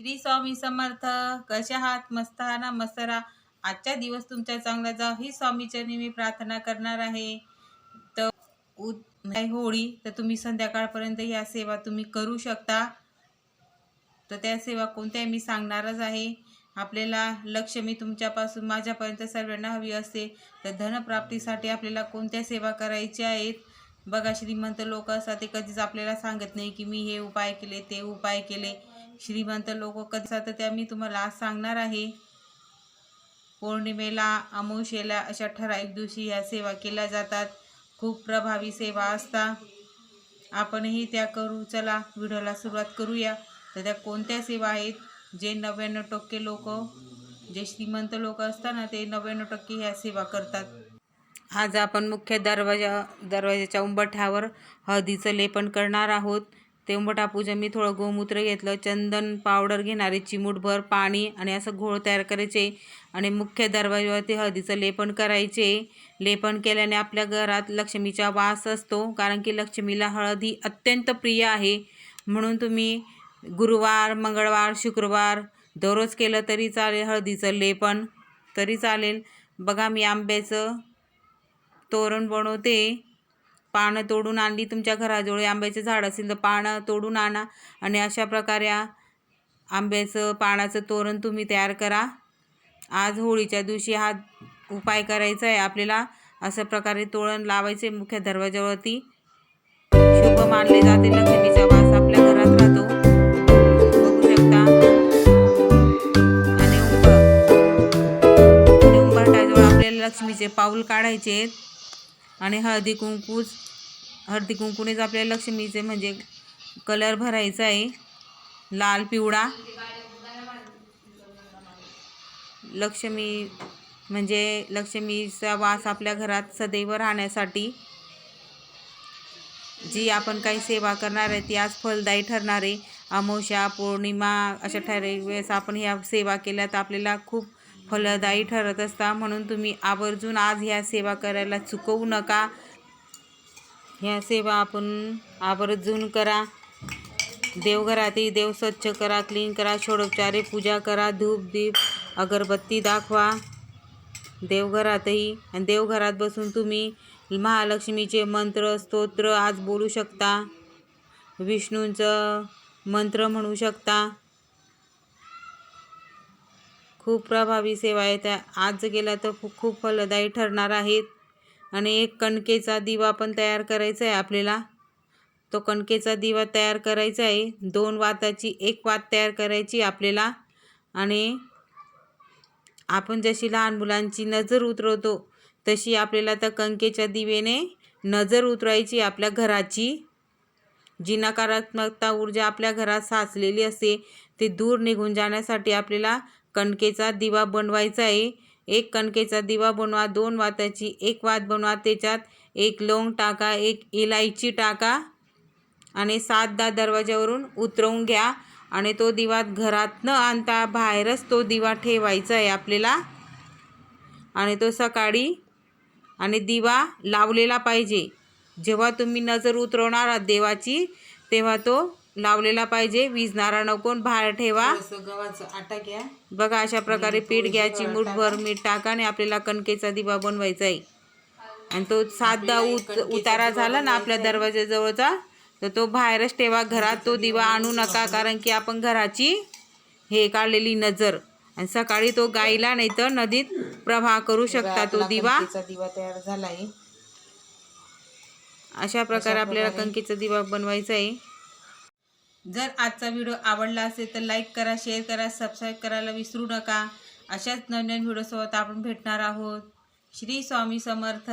श्री स्वामी समर्थ कशा आहात मस्त ना मस्त राहा आजचा दिवस तुमचा चांगला जाव. ही स्वामीचरणी मी प्रार्थना करणार आहे. तर उद होळी. तर तुम्ही संध्याकाळपर्यंत या सेवा तुम्ही करू शकता. तर त्या सेवा कोणत्या मी सांगणारच आहे. आपल्याला लक्ष्मी तुमच्यापासून माझ्यापर्यंत सर्वांना हवी असते. तर धनप्राप्तीसाठी आपल्याला कोणत्या सेवा करायच्या आहेत? बघा श्रीमंत लोक असतात ते कधीच आपल्याला सांगत नाही की मी हे उपाय केले ते उपाय केले. श्रीमंत लोक कधी असतात त्या मी तुम्हाला आज सांगणार आहे. पौर्णिमेला अमावशेला अशा ठराविक दिवशी ह्या सेवा केल्या जातात. खूप प्रभावी सेवा असतात आपणही त्या करू. चला व्हिडिओला सुरुवात करूया. तर त्या कोणत्या सेवा आहेत? जे नव्याण्णव टक्के लोक जे श्रीमंत लोक असतात ना ते नव्याण्णव टक्के ह्या सेवा करतात. आज आपण मुख्य दरवाजा दरवाजाच्या उंबठ्यावर हळदीचं लेपन करणार आहोत. ते उंबरठा मी थोडं गोमूत्र घेतलं चंदन पावडर घेणारे चिमूटभर पाणी आणि असं घोळ तयार करायचे आणि मुख्य दरवाजावरती हळदीचं लेपन करायचे. लेपन केल्याने आपल्या घरात लक्ष्मीचा वास असतो कारण की लक्ष्मीला हळद ही अत्यंत प्रिय आहे. म्हणून तुम्ही गुरुवार मंगळवार शुक्रवार दररोज केलं तरी चालेल हळदीचं लेपन. तरी चालेल. बघा मी आंब्याचं तोरण बनवते. पानं तोडून आणली तुमच्या घराजवळ. आंब्याचं झाड असेल तर पानं तोडून आणा आणि अशा प्रकारे आंब्याचं पानाचं तोरण तुम्ही तयार करा. आज होळीच्या दिवशी हा उपाय करायचा आहे. आपल्याला अशा प्रकारे तोरण लावायचे मुख्य दरवाजावरती शुभ मानले जाते. लक्ष्मीचा वास आपल्या घरात राहतो. बघू शकता. आणि उंबर. आणि आपल्याला लक्ष्मीचे पाऊल काढायचे आहेत. आणि हळदी कुंकूच हळदी कुंकूनेच आपल्याला लक्ष्मीचे म्हणजे कलर भरायचा आहे. लाल पिवळा. लक्ष्मी म्हणजे लक्ष्मीचा वास आपल्या घरात सदैव राहण्यासाठी जी आपण काही सेवा करणार आहे ती आज फलदायी ठरणार आहे. अमावस्या पौर्णिमा अशा ठराविक वेळेस आपण ह्या सेवा केल्या तर आपल्याला खूप फलदायी ठरत असता. म्हणून तुम्ही आवर्जून आज ह्या सेवा करायला चुकवू नका. ह्या सेवा आपण आवर्जून करा. देवघरातही देव स्वच्छ करा क्लीन करा षोडोपचारे पूजा करा धूप दीप अगरबत्ती दाखवा. देवघरातही आणि देवघरात बसून तुम्ही महालक्ष्मीचे मंत्र स्तोत्र आज बोलू शकता. विष्णूंचं मंत्र म्हणू शकता. खूप प्रभावी सेवा आहे त्या. आज गेला तर खूप खूप फलदायी ठरणार आहेत. आणि एक कणकेचा दिवा पण तयार करायचा आहे आपल्याला. तो कणकेचा दिवा तयार करायचा आहे. दोन वाताची एक वात तयार करायची आपल्याला. आणि आपण जशी लहान मुलांची नजर उतरवतो तशी आपल्याला त्या कणकेच्या दिवेने नजर उतरायची आपल्या घराची. जी नकारात्मकता ऊर्जा आपल्या घरात साचलेली असते ते दूर निघून जाण्यासाठी आपल्याला कणकेचा दिवा बनवायचा आहे. एक कणकेचा दिवा बनवा दोन वाताची एक वात बनवा त्याच्यात एक लवंग टाका एक इलायची टाका आणि सात दहा दरवाज्यावरून उतरवून घ्या आणि तो दिवा घरात न आणता बाहेरच तो दिवा ठेवायचा आहे आपल्याला. आणि तो सकाळी आणि दिवा लावलेला पाहिजे. जेव्हा तुम्ही नजर उतरवणार आहात देवाची तेव्हा तो लावलेला पाहिजे. विजणारा नको बाहेर ठेवा. गव्हाचं आटा घ्या बघा अशा प्रकारे पीठ घ्यायची मुठभर मीठ टाका आणि आपल्याला कणकेचा दिवा बनवायचा आहे आणि तो साधा उत उतारा झाला ना आपल्या दरवाजाजवळचा तर तो बाहेरच ठेवा घरात. तो दिवा आणू नका कारण की आपण घराची हे काढलेली नजर. आणि सकाळी तो गायला नाही तर नदीत प्रवाह करू शकता तो दिवा. दिवा तयार झाला आहे अशा प्रकारे आपल्याला कणकेचा दिवा बनवायचा आहे जर आजचा व्हिडिओ आवडला असेल तर लाईक करा शेअर करा सबस्क्राईब करायला विसरू नका. अशाच नवीन व्हिडिओसोबत आपण भेटणार आहोत. श्री स्वामी समर्थ.